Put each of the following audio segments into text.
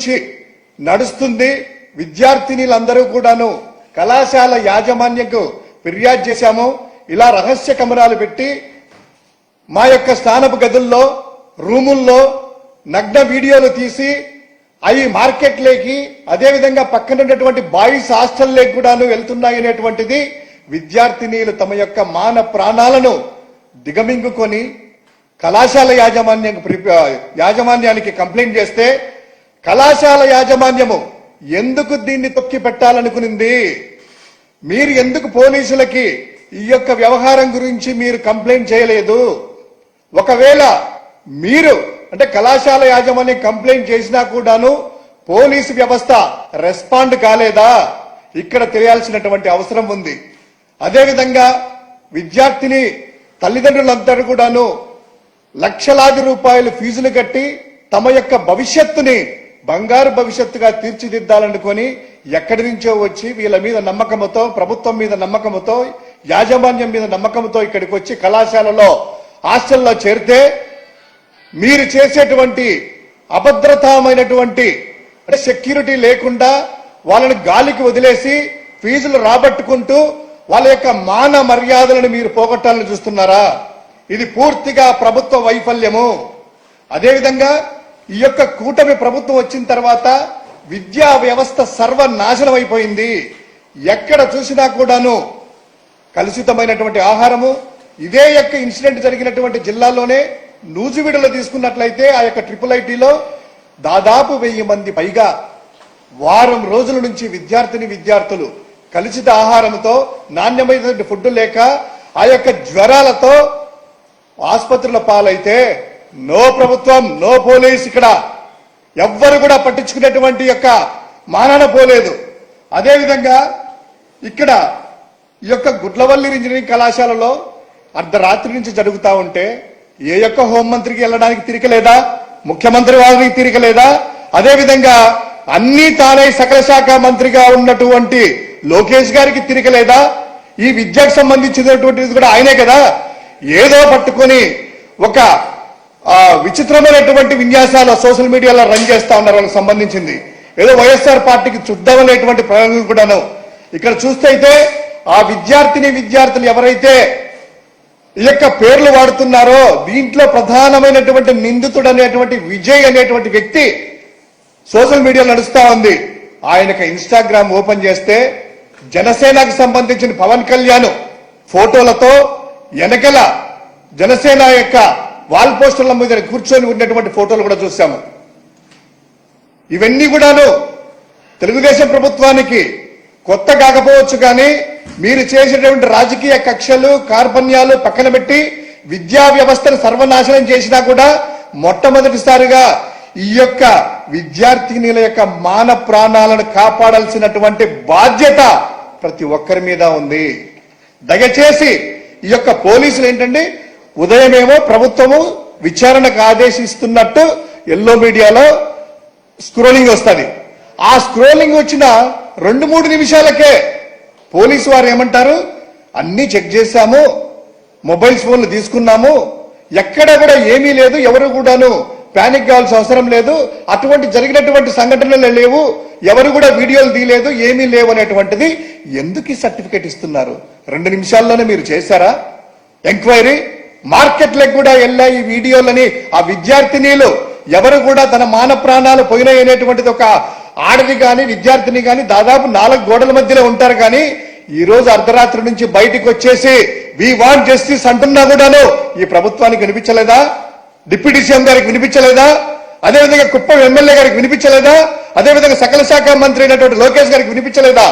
నుంచి నడుస్తుంది విద్యార్థినిలందరూ కూడాను. కళాశాల యాజమాన్యంకు ఫిర్యాదు చేశాము. ఇలా రహస్య కెమెరాలు పెట్టి మా యొక్క స్నానపు గదుల్లో రూముల్లో నగ్న వీడియోలు తీసి అవి మార్కెట్లోకి అదేవిధంగా పక్కన ఉన్నటువంటి బాయ్స్ హాస్టల్లోకి కూడాను వెళ్తున్నాయి అనేటువంటిది విద్యార్థినీలు తమ యొక్క మాన ప్రాణాలను దిగమింగుకొని కళాశాల యాజమాన్యం యాజమాన్యానికి కంప్లైంట్ చేస్తే కళాశాల యాజమాన్యము ఎందుకు దీన్ని తొక్కి పెట్టాలనుకునింది? మీరు ఎందుకు పోలీసులకి ఈ యొక్క వ్యవహారం గురించి మీరు కంప్లైంట్ చేయలేదు? ఒకవేళ మీరు అంటే కళాశాల యాజమాన్యం కంప్లైంట్ చేసినా కూడాను పోలీసు వ్యవస్థ రెస్పాండ్ కాలేదా? ఇక్కడ తెలియాల్సినటువంటి అవసరం ఉంది. అదేవిధంగా విద్యార్థిని తల్లిదండ్రులందరూ కూడాను లక్షలాది రూపాయలు ఫీజులు కట్టి తమ యొక్క భవిష్యత్తుని బంగారు భవిష్యత్తుగా తీర్చిదిద్దాలనుకొని ఎక్కడి నుంచో వచ్చి వీళ్ళ మీద నమ్మకంతో ప్రభుత్వం మీద నమ్మకంతో యాజమాన్యం మీద నమ్మకంతో ఇక్కడికి వచ్చి కళాశాలలో హాస్టల్లో చేరితే మీరు చేసేటువంటి అభద్రతమైనటువంటి అంటే సెక్యూరిటీ లేకుండా వాళ్ళని గాలికి వదిలేసి ఫీజులు రాబట్టుకుంటూ వాళ్ళ యొక్క మాన మర్యాదలను మీరు పోగొట్టాలని చూస్తున్నారా? ఇది పూర్తిగా ప్రభుత్వ వైఫల్యము. అదేవిధంగా ఈ యొక్క కూటమి ప్రభుత్వం వచ్చిన తర్వాత విద్యా వ్యవస్థ సర్వనాశనం అయిపోయింది ఎక్కడ చూసినా కూడాను కలుషితమైనటువంటి ఆహారము ఇదే యొక్క ఇన్సిడెంట్ జరిగినటువంటి జిల్లాలోనే నూజివీడులో తీసుకున్నట్లయితే ఆ యొక్క ట్రిపుల్ ఐటీలో దాదాపు వెయ్యి మంది పైగా వారం రోజుల నుంచి విద్యార్థిని విద్యార్థులు కలుషిత ఆహారంతో నాణ్యమైనటువంటి ఫుడ్ లేక ఆ యొక్క జ్వరాలతో ఆసుపత్రుల పాలైతే నో ప్రభుత్వం నో పోలీస్ ఇక్కడ. ఎవ్వరు కూడా పట్టించుకునేటువంటి యొక్క మానాన పోలేదు. అదేవిధంగా ఇక్కడ ఈ యొక్క గుడ్లవల్లి ఇంజనీరింగ్ కళాశాలలో అర్ధరాత్రి నుంచి జరుగుతా ఉంటే ఏ యొక్క హోంమంత్రికి వెళ్ళడానికి తిరిగలేదా ముఖ్యమంత్రి వారికి తిరిగలేదా అదేవిధంగా అన్ని తానే సకల శాఖ మంత్రిగా ఉన్నటువంటి లోకేష్ గారికి తిరగలేదా ఈ విద్యకు సంబంధించినటువంటిది కూడా ఆయనే కదా. ఏదో పట్టుకొని ఒక విచిత్రమైనటువంటి విన్యాసాలు సోషల్ మీడియాలో రన్ చేస్తా ఉన్నారు వాళ్ళకి సంబంధించింది. ఏదో వైఎస్ఆర్ పార్టీకి చుద్దామనేటువంటి ప్రయోగం కూడాను. ఇక్కడ చూస్తే అయితే ఆ విద్యార్థిని విద్యార్థులు ఎవరైతే ఈ యొక్క పేర్లు వాడుతున్నారో దీంట్లో ప్రధానమైనటువంటి నిందితుడు అనేటువంటి విజయ్ అనేటువంటి వ్యక్తి సోషల్ మీడియా నడుస్తా ఉంది. ఆయనకు ఇన్స్టాగ్రామ్ ఓపెన్ చేస్తే జనసేనకు సంబంధించిన పవన్ కళ్యాణ్ ఫోటోలతో వెనకల జనసేన యొక్క వాల్ పోస్టర్ల మీద కూర్చొని ఉన్నటువంటి ఫోటోలు కూడా చూసాము ఇవన్నీ కూడాను తెలుగుదేశం ప్రభుత్వానికి కొత్త కాకపోవచ్చు కానీ మీరు చేసేటువంటి రాజకీయ కక్షలు కార్పణ్యాలు పక్కన పెట్టి విద్యా వ్యవస్థను సర్వనాశనం చేసినా కూడా మొట్టమొదటిసారిగా ఈ యొక్క విద్యార్థినిల యొక్క మాన ప్రాణాలను కాపాడాల్సినటువంటి బాధ్యత ప్రతి ఒక్కరి మీద ఉంది. దయచేసి ఈ యొక్క పోలీసులు ఏంటంటే ఉదయమేమో ప్రభుత్వము విచారణకు ఆదేశిస్తున్నట్టు ఎల్లో మీడియాలో స్క్రోలింగ్ వస్తుంది. ఆ స్క్రోలింగ్ వచ్చిన రెండు మూడు నిమిషాలకే పోలీసు వారు ఏమంటారు? అన్ని చెక్ చేశాము మొబైల్ ఫోన్లు తీసుకున్నాము ఎక్కడ కూడా ఏమీ లేదు ఎవరు కూడాను ప్యానిక్ కావాల్సిన అవసరం లేదు అటువంటి జరిగినటువంటి సంఘటనలు లేవు ఎవరు కూడా వీడియోలు తీయలేదు ఏమీ లేవు అనేటువంటిది ఎందుకు ఈ సర్టిఫికేట్ ఇస్తున్నారు? రెండు నిమిషాల్లోనే మీరు చేశారా? ఎంక్వైరీ? మార్కెట్లకు కూడా వెళ్ళాయి ఈ వీడియోలని ఆ విద్యార్థినీలు ఎవరు కూడా తన మాన ప్రాణాలు పోయినాయి అనేటువంటిది ఒక ఆడది కానీ విద్యార్థిని కానీ దాదాపు నాలుగు గోడల మధ్యలో ఉంటారు కానీ ఈ రోజు అర్ధరాత్రి నుంచి బయటికి వచ్చేసి వి వాంట్ జస్టిస్ అంటున్నా కూడాను ఈ ప్రభుత్వానికి వినిపించలేదా? డిప్యూటీ సీఎం గారికి వినిపించలేదా? అదేవిధంగా కుప్పం ఎమ్మెల్యే గారికి వినిపించలేదా? అదేవిధంగా సకల శాఖ మంత్రి అయినటువంటి లోకేష్ గారికి వినిపించలేదా?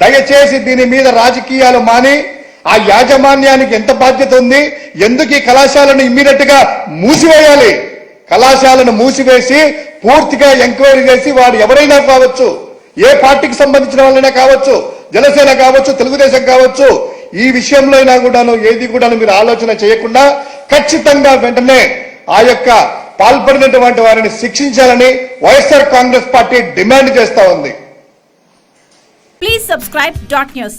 దయచేసి దీని మీద రాజకీయాలు మాని ఆ యాజమాన్యానికి ఎంత బాధ్యత ఉంది? ఎందుకు ఈ కళాశాలను ఇమ్మీడియట్గా మూసివేయాలి? కళాశాలను మూసివేసి పూర్తిగా ఎంక్వైరీ చేసి వాడు ఎవరైనా కావచ్చు ఏ పార్టీకి సంబంధించిన వాళ్ళైనా కావచ్చు జనసేన కావచ్చు తెలుగుదేశం కావచ్చు ఈ విషయంలో అయినా కూడాను ఏది కూడాను మీరు ఆలోచన చేయకుండా ఖచ్చితంగా వెంటనే ఆ యొక్క పాల్పడినటువంటి వారిని శిక్షించాలని వైఎస్ఆర్ కాంగ్రెస్ పార్టీ డిమాండ్ చేస్తా ఉంది. Please subscribe dot news